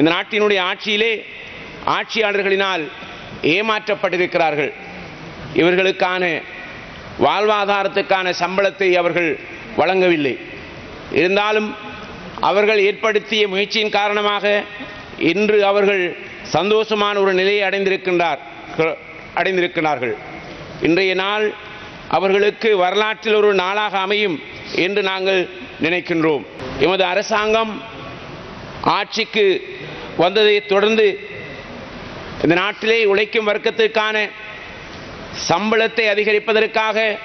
இந்த நாட்டினுடைய ஆட்சியிலே ஆட்சியாளர்களினால் ஏமாற்றப்பட்டிருக்கிறார்கள். இவர்களுக்கான வாழ்வாதாரத்துக்கான சம்பளத்தை அவர்கள் வழங்கவில்லை. இருந்தாலும் அவர்கள் ஏற்படுத்திய முயற்சியின் காரணமாக இன்று அவர்கள் சந்தோஷமான ஒரு நிலையை அடைந்திருக்கின்றார் அடைந்திருக்கிறார்கள். இன்றைய நாள் அவர்களுக்கு வரலாற்றில் ஒரு நாளாக அமையும் என்று நாங்கள் நினைக்கின்றோம். எமது அரசாங்கம் ஆட்சிக்கு வந்ததை தொடர்ந்து இந்த நாட்டிலே உழைக்கும் வர்க்கத்திற்கான சம்பளத்தை அதிகரிப்பதற்காக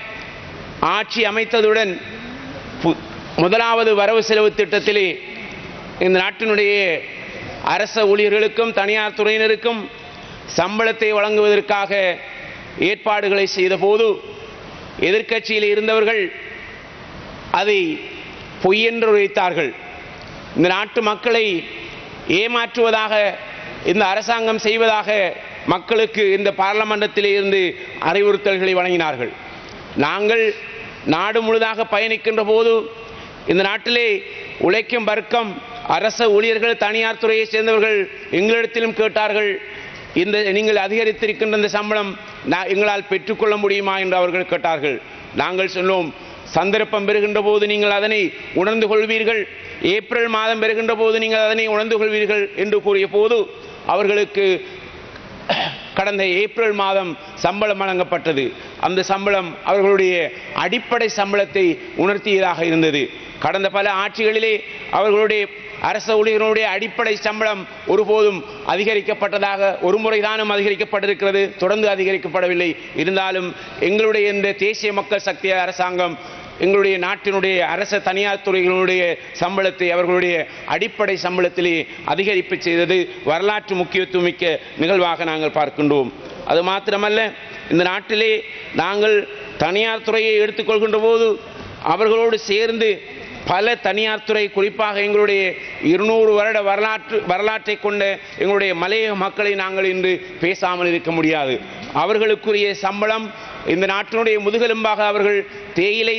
ஆட்சி அமைத்ததுடன் பு- முதலாவது வரவு செலவு திட்டத்திலே இந்த நாட்டினுடைய அரச ஊழியர்களுக்கும் தனியார் துறையினருக்கும் சம்பளத்தை வழங்குவதற்காக ஏற்பாடுகளை செய்தபோது எதிர்க்கட்சியில் இருந்தவர்கள் அதை பொய்யென்று உரைத்தார்கள். இந்த நாட்டு மக்களை ஏமாற்றுவதாக இந்த அரசாங்கம் செய்வதாக மக்களுக்கு இந்த பார்லமெண்டத்திலே இருந்து அறிவுறுத்தல்களை வழங்கினார்கள். நாங்கள் நாடு முழுதாக பயணிக்கின்ற போது இந்த நாட்டிலே உழைக்கும் வர்க்கம் அரச ஊழியர்கள் தனியார் துறையைச் சேர்ந்தவர்கள் எங்களிடத்திலும் கேட்டார்கள் இந்த நீங்கள் அதிகரித்திருக்கின்ற இந்த சம்பளம் நான் எங்களால் பெற்றுக்கொள்ள முடியுமா என்று அவர்கள் கேட்டார்கள். நாங்கள் சொன்னோம் சந்தர்ப்பம் பெறுகின்ற போது நீங்கள் அதனை உணர்ந்து கொள்வீர்கள். ஏப்ரல் மாதம் பெறுகின்ற போது நீங்கள் அதனை உணர்ந்து கொள்வீர்கள் என்று கூறிய போது அவர்களுக்கு கடந்த ஏப்ரல் மாதம் சம்பளம் வழங்கப்பட்டது. அந்த சம்பளம் அவர்களுடைய அடிப்படை சம்பளத்தை உணர்த்தியதாக இருந்தது. கடந்த பல ஆட்சிகளிலே அவர்களுடைய அரச ஊழியர்களுடைய அடிப்படை சம்பளம் ஒருபோதும் அதிகரிக்கப்பட்டதாக ஒரு முறைதானும் அதிகரிக்கப்பட்டிருக்கிறது தொடர்ந்து அதிகரிக்கப்படவில்லை. இருந்தாலும் எங்களுடைய இந்த தேசிய மக்கள் சக்தி அரசாங்கம் எங்களுடைய நாட்டினுடைய அரச தனியார் துறைகளுடைய சம்பளத்தை அவர்களுடைய அடிப்படை சம்பளத்திலே அதிகரிப்பு செய்தது வரலாற்று முக்கியத்துவம் மிக்க நிகழ்வாக நாங்கள் பார்க்கின்றோம். அது மாத்திரமல்ல இந்த நாட்டிலே நாங்கள் தனியார் துறையை எடுத்துக்கொள்கின்ற போது அவர்களோடு சேர்ந்து பல தனியார் துறை குறிப்பாக எங்களுடைய இருநூறு வருட வரலாற்று வரலாற்றை கொண்ட எங்களுடைய மலையக மக்களை நாங்கள் இன்று பேசாமல் இருக்க முடியாது. அவர்களுக்குரிய சம்பளம் இந்த நாட்டினுடைய முதுகெலும்பாக அவர்கள் தேயிலை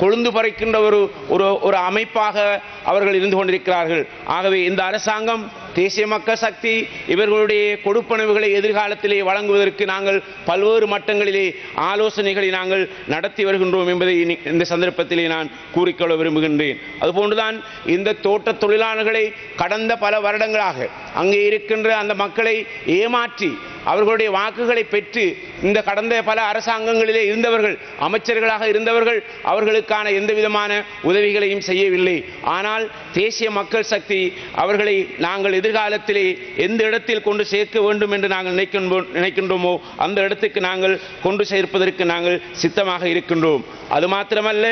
கொழுந்து பறைக்கின்ற ஒரு ஒரு ஒரு அமைப்பாக அவர்கள் இருந்து கொண்டிருக்கிறார்கள். ஆகவே இந்த அரசாங்கம் தேசிய மக்கள் சக்தி இவர்களுடைய கொடுப்பனவுகளை எதிர்காலத்திலே வழங்குவதற்கு நாங்கள் பல்வேறு மட்டங்களிலே ஆலோசனைகளை நாங்கள் நடத்தி வருகின்றோம் என்பதை இனி- இந்த சந்தர்ப்பத்திலே நான் கூறிக்கொள்ள விரும்புகின்றேன். அதுபோன்றுதான் இந்த தோட்ட தொழிலாளர்களை கடந்த பல வருடங்களாக அங்கே இருக்கின்ற அந்த மக்களை ஏமாற்றி அவர்களுடைய வாக்குகளை பெற்று இந்த கடந்த பல அரசாங்கங்களிலே இருந்தவர்கள் அமைச்சர்களாக இருந்தவர்கள் அவர்களுக்கான எந்த விதமான உதவிகளையும் செய்யவில்லை. ஆனால் தேசிய மக்கள் சக்தி அவர்களை நாங்கள் எதிர்காலத்திலே எந்த இடத்தில் கொண்டு சேர்க்க வேண்டும் என்று நாங்கள் நினைக்கின்றோம் நினைக்கின்றோமோ அந்த இடத்துக்கு நாங்கள் கொண்டு சேர்ப்பதற்கு நாங்கள் சித்தமாக இருக்கின்றோம். அது மாத்திரமல்ல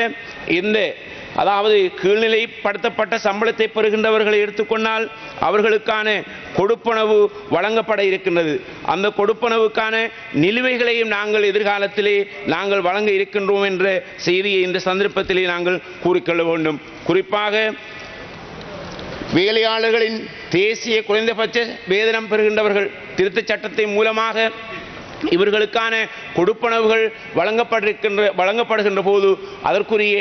இந்த அதாவது கீழ்நிலைப்படுத்தப்பட்ட சம்பளத்தை பெறுகின்றவர்களை எடுத்துக்கொண்டால் அவர்களுக்கான கொடுப்பனவு வழங்கப்பட இருக்கின்றது. அந்த கொடுப்பனவுக்கான நிலுவைகளையும் நாங்கள் எதிர்காலத்திலே நாங்கள் வழங்க இருக்கின்றோம் என்ற செய்தியை இந்த சந்தர்ப்பத்திலே நாங்கள் கூறிக்கொள்ள வேண்டும். குறிப்பாக வேலையாளர்களின் தேசிய குறைந்தபட்ச வேதனம் பெறுகின்றவர்கள் திருத்தச் சட்டத்தின் மூலமாக இவர்களுக்கான கொடுப்பனவுகள் வழங்கப்பட்டிருக்கின்ற வழங்கப்படுகின்ற போது அதற்குரிய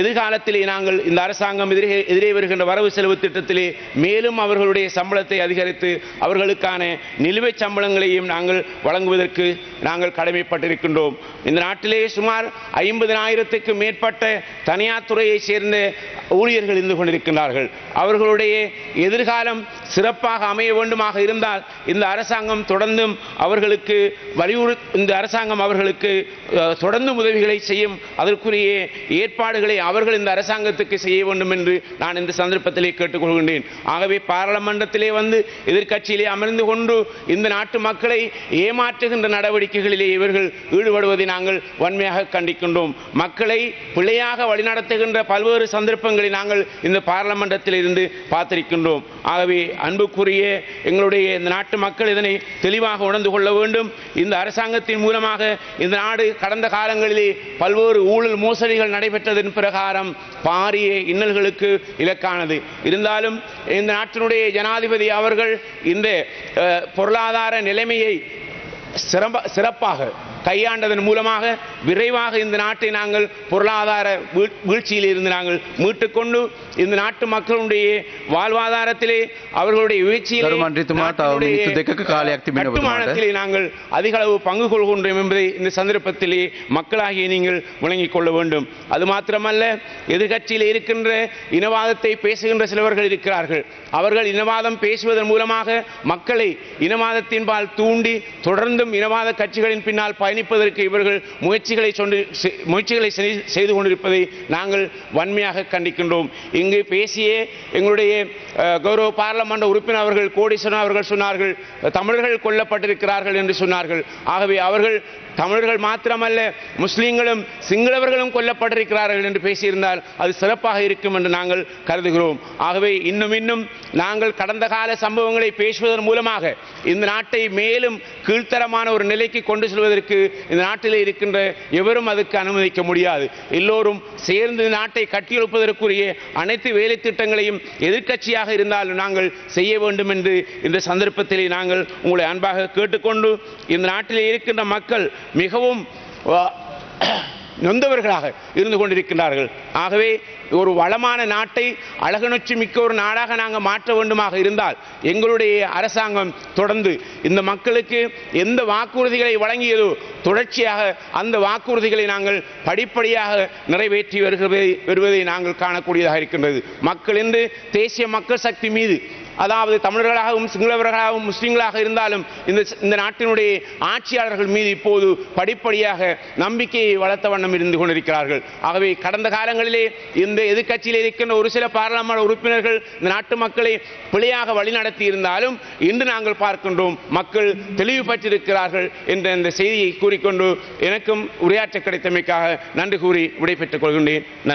எதிர்காலத்திலே நாங்கள் இந்த அரசாங்கம் எதிரே எதிரே வருகின்ற வரவு செலவு திட்டத்திலே மேலும் அவர்களுடைய சம்பளத்தை அதிகரித்து அவர்களுக்கான நிலுவைச் சம்பளங்களையும் நாங்கள் வழங்குவதற்கு நாங்கள் கடமைப்பட்டிருக்கின்றோம். இந்த நாட்டிலே சுமார் ஐம்பதினாயிரத்துக்கு மேற்பட்ட தனியார் துறையைச் சேர்ந்த ஊழியர்கள் இருந்து கொண்டிருக்கின்றார்கள். அவர்களுடைய எதிர்காலம் சிறப்பாக அமைய வேண்டுமாக இருந்தால் இந்த அரசாங்கம் தொடர்ந்தும் அவர்களுக்கு வலியுறு இந்த அரசாங்கம் அவர்களுக்கு தொடர்ந்து உதவிகளை செய்யும் அதற்குரிய ஏற்பாடுகளை அவர்கள் இந்த அரசாங்கத்துக்கு செய்ய வேண்டும் என்று நான் இந்த சந்தர்ப்பத்திலே கேட்டுக்கொள்கின்றேன். ஆகவே பாராளுமன்றத்திலே வந்து எதிர்க்கட்சியிலே அமர்ந்து கொண்டு இந்த நாட்டு மக்களை ஏமாற்றுகின்ற நடவடிக்கைகளிலே இவர்கள் ஈடுபடுவதை நாங்கள் வன்மையாக கண்டிக்கின்றோம். மக்களை பிழையாக வழிநடத்துகின்ற பல்வேறு சந்தர்ப்பங்களை நாங்கள் இந்த பாராளுமன்றத்தில் இருந்து பார்த்திருக்கின்றோம். ஆகவே அன்புக்குரிய எங்களுடைய இந்த நாட்டு மக்கள் இதனை தெளிவாக உணர்ந்து கொள்ள வேண்டும். இந்த அரசாங்கத்தின் மூலமாக இந்த நாடு கடந்த காலங்களிலே பல்வேறு ஊழல் மோசடிகள் நடைபெற்றதன் பிரகாரம் பாரிய இன்னல்களுக்கு இலக்கானது. இருந்தாலும் இந்த நாட்டினுடைய ஜனாதிபதி அவர்கள் இந்த பொருளாதார நிலைமையை சிறப்ப சிறப்பாக கையாண்டதன் மூலமாக விரைவாக இந்த நாட்டை நாங்கள் பொருளாதார வீழ்ச்சியில் இருந்து நாங்கள் மீட்டுக்கொண்டு இந்த நாட்டு மக்களுடைய வாழ்வாதாரத்திலே அவர்களுடைய வீழ்ச்சியிலே நாங்கள் அதிக அளவு பங்கு கொள்கின்றோம் என்பதை இந்த சந்தர்ப்பத்திலே மக்களாகிய நீங்கள் விளங்கிக் கொள்ள வேண்டும். அது மாத்திரமல்ல எதிர்கட்சியில் இருக்கின்ற இனவாதத்தை பேசுகின்ற சிலவர்கள் இருக்கிறார்கள். அவர்கள் இனவாதம் பேசுவதன் மூலமாக மக்களை இனவாதத்தின்பால் தூண்டி தொடர்ந்தும் இனவாத கட்சிகளின் பின்னால் பயணிப்பதற்கு இவர்கள் முயற்சிகளை முயற்சிகளை செய்து கொண்டிருப்பதை நாங்கள் வன்மையாக கண்டிக்கின்றோம். இங்கு பேசிய எங்களுடைய கௌரவ பாராளுமன்ற உறுப்பினர் அவர்கள் கோடீஸ்வரன் அவர்கள் சொன்னார்கள் தமிழர்கள் கொல்லப்பட்டிருக்கிறார்கள் என்று சொன்னார்கள். ஆகவே அவர்கள் தமிழர்கள் மாத்திரமல்ல முஸ்லீம்களும் சிங்களவர்களும் கொல்லப்பட்டிருக்கிறார்கள் என்று பேசியிருந்தால் அது சிறப்பாக இருக்கும் என்று நாங்கள் கருதுகிறோம். ஆகவே இன்னும் இன்னும் நாங்கள் கடந்த கால சம்பவங்களை பேசுவதன் மூலமாக இந்த நாட்டை மேலும் கீழ்த்தரமான ஒரு நிலைக்கு கொண்டு செல்வதற்கு இந்த நாட்டில் இருக்கின்ற எவரும் அதுக்கு அனுமதிக்க முடியாது. எல்லோரும் சேர்ந்து இந்த நாட்டை கட்டியெழுப்பதற்குரிய அனைத்து வேலை திட்டங்களையும் எதிர்க்கட்சியாக இருந்தாலும் நாங்கள் செய்ய வேண்டும் என்று இந்த சந்தர்ப்பத்திலே நாங்கள் உங்களை அன்பாக கேட்டுக்கொண்டு இந்த நாட்டிலே இருக்கின்ற மக்கள் மிகவும் நொந்தவர்களாக இருந்து கொண்டிருக்கின்றார்கள். ஆகவே ஒரு வளமான நாட்டை அழகுணர்ச்சி மிக்க ஒரு நாடாக நாங்கள் மாற்ற வேண்டுமாக இருந்தால் எங்களுடைய அரசாங்கம் தொடர்ந்து இந்த மக்களுக்கு எந்த வாக்குறுதிகளை வழங்கியதோ தொடர்ச்சியாக அந்த வாக்குறுதிகளை நாங்கள் படிப்படியாக நிறைவேற்றி வருகிறதை வருவதை நாங்கள் காணக்கூடியதாக இருக்கின்றது. மக்கள் என்று தேசிய மக்கள் சக்தி மீது அதாவது தமிழர்களாகவும் சிங்களவர்களாகவும் முஸ்லீம்களாக இருந்தாலும் இந்த இந்த நாட்டினுடைய ஆட்சியாளர்கள் மீது இப்போது படிப்படியாக நம்பிக்கையை வளர்த்த வண்ணம் இருந்து கொண்டிருக்கிறார்கள். ஆகவே கடந்த காலங்களிலே இந்த எதிர்க்கட்சியில் இருக்கின்ற ஒரு சில பாராளுமன்ற உறுப்பினர்கள் இந்த நாட்டு மக்களை பிழையாக வழிநடத்தி இருந்தாலும் இன்று நாங்கள் பார்க்கின்றோம் மக்கள் தெளிவு பெற்றிருக்கிறார்கள் என்ற இந்த செய்தியை கூறிக்கொண்டு எனக்கும் உரையாற்ற கிடைத்தமைக்காக நன்றி கூறி விடைபெற்றுக் கொள்கின்றேன்.